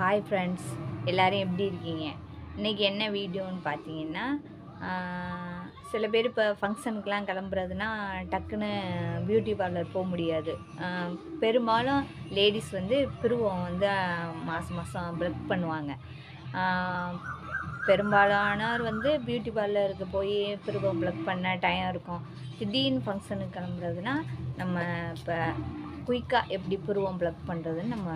Hi friends எல்லோரும் எப்படி இருக்கீங்க? இன்றைக்கி என்ன வீடியோன்னு பார்த்தீங்கன்னா சில பேர் இப்போ ஃபங்க்ஷனுக்கெலாம் கிளம்புறதுனா டக்குன்னு பியூட்டி பார்லர் போக முடியாது. பெரும்பாலும் லேடிஸ் வந்து பிருவம் வந்து மாதம் மாதம் ப்ளக் பண்ணுவாங்க. ஆஹ், பெரும்பாலானோர் வந்து பியூட்டி பார்லருக்கு போய் பிருவம் ப்ளக் பண்ண டைம் இருக்கும். திடீர்னு ஃபங்க்ஷனுக்கு கிளம்புறதுனா நம்ம இப்போ குயிக்காக எப்படி புருவம் ப்ளக் பண்ணுறதுன்னு நம்ம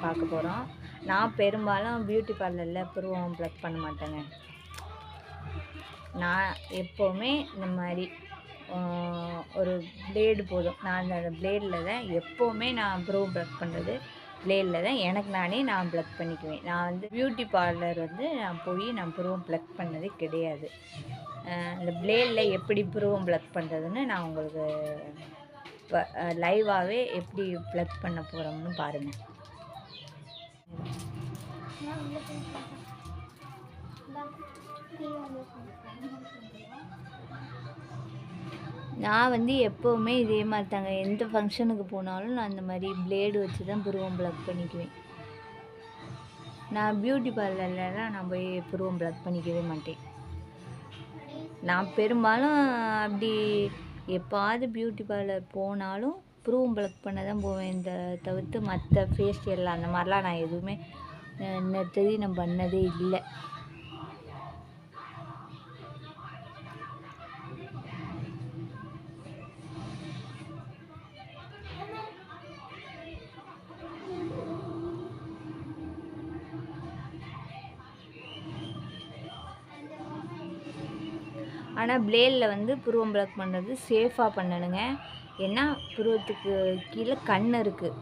பார்க்க போகிறோம் நான் பெரும்பாலும் பியூட்டி பார்லரில் புருவம் ப்ளக் பண்ண மாட்டேங்க. நான் எப்போவுமே இந்த மாதிரி ஒரு பிளேடு போதும். நான் அந்த பிளேடில் தான் எப்போவுமே நான் புருவம் ப்ளக் பண்ணுறது பிளேடில் தான் எனக்கு நானே நான் ப்ளக் பண்ணிக்குவேன். நான் வந்து பியூட்டி பார்லர் வந்து நான் போய் நான் புருவம் ப்ளக் பண்ணதே கிடையாது. அந்த இந்த பிளேடில் எப்படி புருவம் ப்ளக் பண்ணுறதுன்னு நான் உங்களுக்கு இப்போ லைவாகவே எப்படி ப்ளக் பண்ண போகிறோம்னு பாருங்கள் நான் வந்து எப்போவுமே இதே மாதிரி தாங்க எந்த ஃபங்க்ஷனுக்கு போனாலும் நான் இந்த மாதிரி பிளேடு வச்சு தான் புருவம் ப்ளக் பண்ணிக்குவேன். நான் பியூட்டி பார்லர்லலாம் நான் போய் புருவம் ப்ளக் பண்ணிக்கவே மாட்டேன். நான் பெரும்பாலும் அப்படி எப்பாவது பியூட்டி பார்லர் போனாலும் புருவம் ப்ளக் பண்ண தான் போவேன். இந்த தவிர்த்து மற்ற ஃபேஷியல் அந்த மாதிரிலாம் நான் எதுவுமே இன்னத்ததி நான் பண்ணதே இல்லை. ஆனால் பிளேடில் வந்து புருவம் பிளாக் பண்ணுறது சேஃபாக பண்ணணுங்க. ஏன்னா புருவத்துக்கு கீழே கண் இருக்குது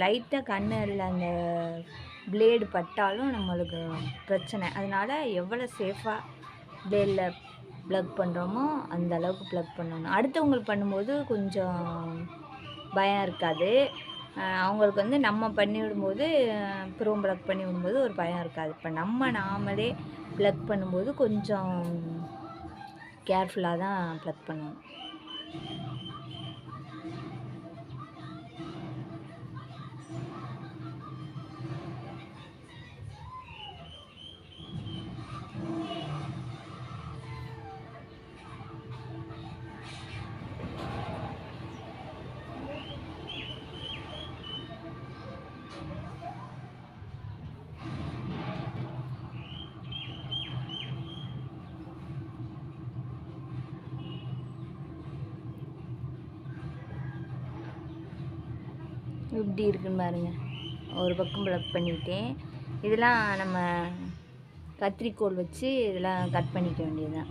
லைட்டாக கண்ணில் அந்த பிளேடு பட்டாலும் நம்மளுக்கு பிரச்சனை. அதனால் எவ்வளோ சேஃபாக பிளேடில் ப்ளக் பண்ணுறோமோ அந்த அளவுக்கு ப்ளக் பண்ணணும். அடுத்தவங்களுக்கு பண்ணும்போது கொஞ்சம் பயம் இருக்காது. அவங்களுக்கு வந்து நம்ம பண்ணி விடும்போது புருவம் ப்ளக் பண்ணி விடும்போது ஒரு பயம் இருக்காது. இப்போ நம்ம நாமளே ப்ளக் பண்ணும்போது கொஞ்சம் கேர்ஃபுல்லாக தான் ப்ளக் பண்ணணும். இப்படி இருக்குன்னு பாருங்க. ஒரு பக்கம் ப்ளக் பண்ணிட்டேன் இதெல்லாம் நம்ம கத்திரிக்கோல் வச்சு இதெல்லாம் கட் பண்ணிக்க வேண்டியதுதான்.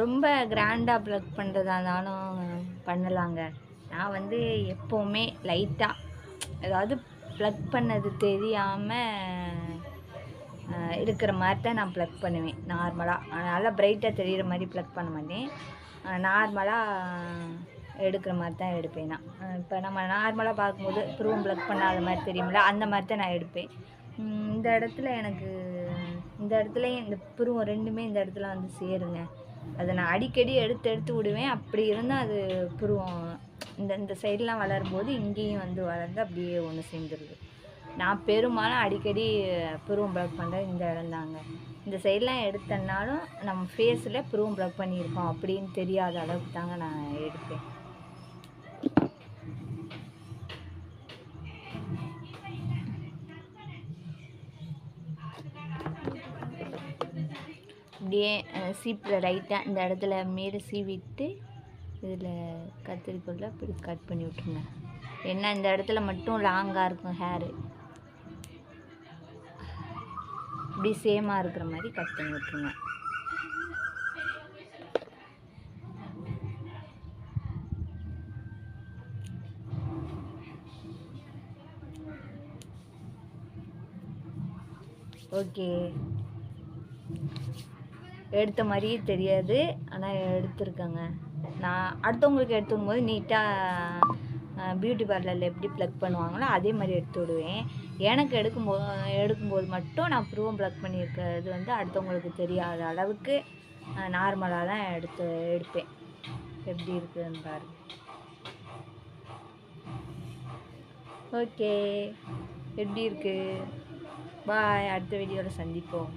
ரொம்ப கிராண்டாக ப்ளக் பண்ணுறதா இருந்தாலும் பண்ணலாங்க. நான் வந்து எப்போவுமே லைட்டாக ஏதாவது ப்ளக் பண்ணது தெரியாமல் இருக்கிற மாதிரி தான் நான் ப்ளக் பண்ணுவேன் நார்மலாக நல்லா பிரைட்டாக தெரிகிற மாதிரி ப்ளக் பண்ண மாட்டேன். நார்மலாக எடுக்கிற மாதிரி தான் எடுப்பேன் நான். இப்போ நம்ம நார்மலாக பார்க்கும்போது ப்ரூவ் ப்ளக் பண்ணாத மாதிரி தெரியுமில்ல அந்த மாதிரி தான் நான் எடுப்பேன். இந்த இடத்துல எனக்கு இந்த இடத்துலையும் இந்த புருவம் ரெண்டுமே இந்த இடத்துல வந்து சேருங்க. அதை நான் அடிக்கடி எடுத்து எடுத்து விடுவேன். அப்படி இருந்தால் அது புருவம் இந்த இந்த சைட்லாம் வளரும்போது இங்கேயும் வந்து வளர்ந்து அப்படியே ஒன்று சேர்ந்துருது. நான் பெரும்பாலும் அடிக்கடி புருவம் ப்ளக் பண்ணுறது இந்த இடம்தாங்க இந்த சைட்லாம் எடுத்தனாலும் நம்ம ஃபேஸில் புருவம் ப்ளக் பண்ணியிருக்கோம் அப்படின்னு தெரியாத அளவுக்கு தாங்க நான் எடுப்பேன் அப்படியே சீப்பில் லைட்டாக இந்த இடத்துல மேலே சீவிட்டு இதில் கத்திரிக்கோலில் இப்படி கட் பண்ணி விட்ருங்க ஏன்னா இந்த இடத்துல மட்டும் லாங்காக இருக்கும் ஹேரு இப்படி சேமாக இருக்கிற மாதிரி கட் பண்ணி விட்ருங்க ஓகே. எடுத்த மாதிரியே தெரியாது ஆனால் எடுத்திருக்கேங்க. நான் அடுத்தவங்களுக்கு எடுத்து விடும்போது நீட்டாக பியூட்டி பார்லரில் எப்படி ப்ளக் பண்ணுவாங்களோ அதே மாதிரி எடுத்து விடுவேன். எனக்கு எடுக்கும்போது எடுக்கும்போது மட்டும் நான் ப்ரூவம் ப்ளக் பண்ணியிருக்கிறது வந்து அடுத்தவங்களுக்கு தெரியாத அளவுக்கு நார்மலாக தான் எடுத்து எடுப்பேன். எப்படி இருக்குதுன்னு பாருங்க. ஓகே எப்படி இருக்குது பாய் அடுத்த வீடியோவில் சந்திப்போம்.